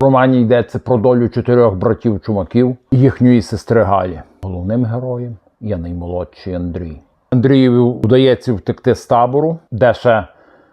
В романі йдеться про долю чотирьох братів чумаків і їхньої сестри Галі. Головним героєм є наймолодший Андрій. Андрієві вдається втекти з табору, де ще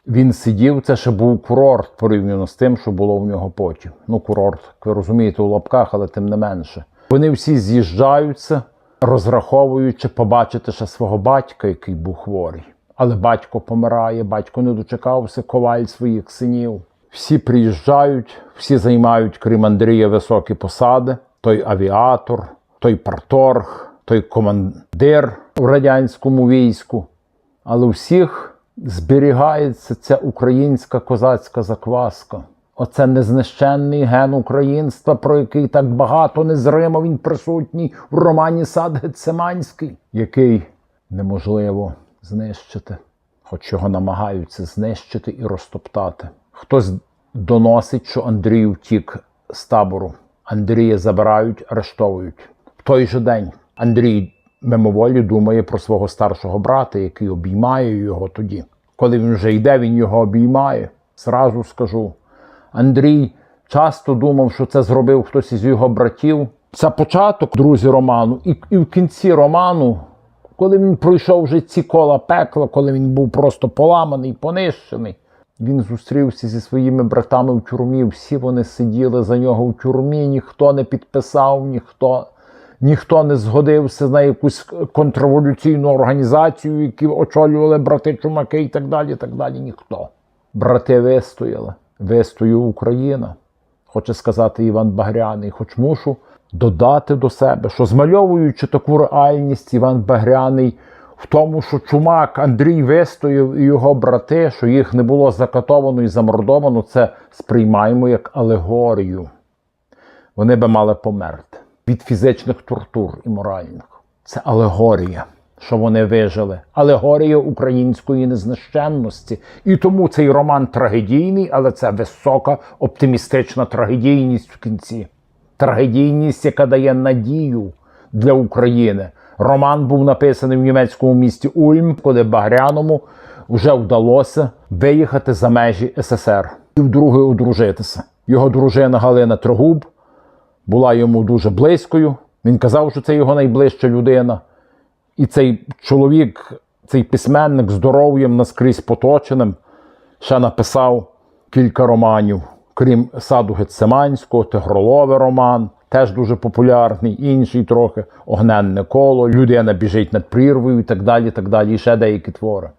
він сидів. Це ще був курорт порівняно з тим, що було в нього потім. Ну, курорт, як ви розумієте, у лапках, але тим не менше. Вони всі з'їжджаються, розраховуючи побачити ще свого батька, який був хворий. Але батько помирає, батько не дочекався коваль своїх синів. Всі приїжджають, всі займають, крім Андрія, високі посади. Той авіатор, той парторг, той командир у радянському війську. Але всіх зберігається ця українська козацька закваска. Оце незнищенний ген українства, про який так багато незримо він присутній в романі Сад Гецеманський, який неможливо знищити, хоч його намагаються знищити і розтоптати. Хтось доносить, що Андрій втік з табору. Андрія забирають, арештовують. В той же день Андрій мимоволі думає про свого старшого брата, який обіймає його тоді. Коли він вже йде, він його обіймає. Зразу скажу. Андрій часто думав, що це зробив хтось із його братів. Це початок, друзі, роману, і, і в кінці роману, коли він пройшов вже ці кола пекла, коли він був просто поламаний, понищений, він зустрівся зі своїми братами в тюрмі. Всі вони сиділи за нього в тюрмі, ніхто не підписав, ніхто, ніхто не згодився на якусь контрреволюційну організацію, які очолювали брати Чумаки і так далі. так далі. Ніхто. Брати вистояли. Вистоює Україна, хоче сказати Іван Багряний. Хоч мушу додати до себе, що змальовуючи таку реальність, Іван Багряний в тому, що чумак Андрій вистояв і його брати, що їх не було закатовано і замордовано, це сприймаємо як алегорію. Вони би мали померти від фізичних тортур і моральних. Це алегорія, що вони вижили. Алегорія української незнищенності. І тому цей роман трагедійний, але це висока оптимістична трагедійність в кінці. Трагедійність, яка дає надію для України. Роман був написаний в німецькому місті Ульм, коли Багряному вже вдалося виїхати за межі СССР і вдруге одружитися. Його дружина Галина Трогуб була йому дуже близькою. Він казав, що це його найближча людина. І цей чоловік, цей письменник здоров'ям наскрізь поточеним, ще написав кілька романів, крім саду Гецеманського, Тигролове роман, теж дуже популярний, інший трохи Огненне коло, Людина біжить над прірвою і так далі, так далі, і ще деякі твори.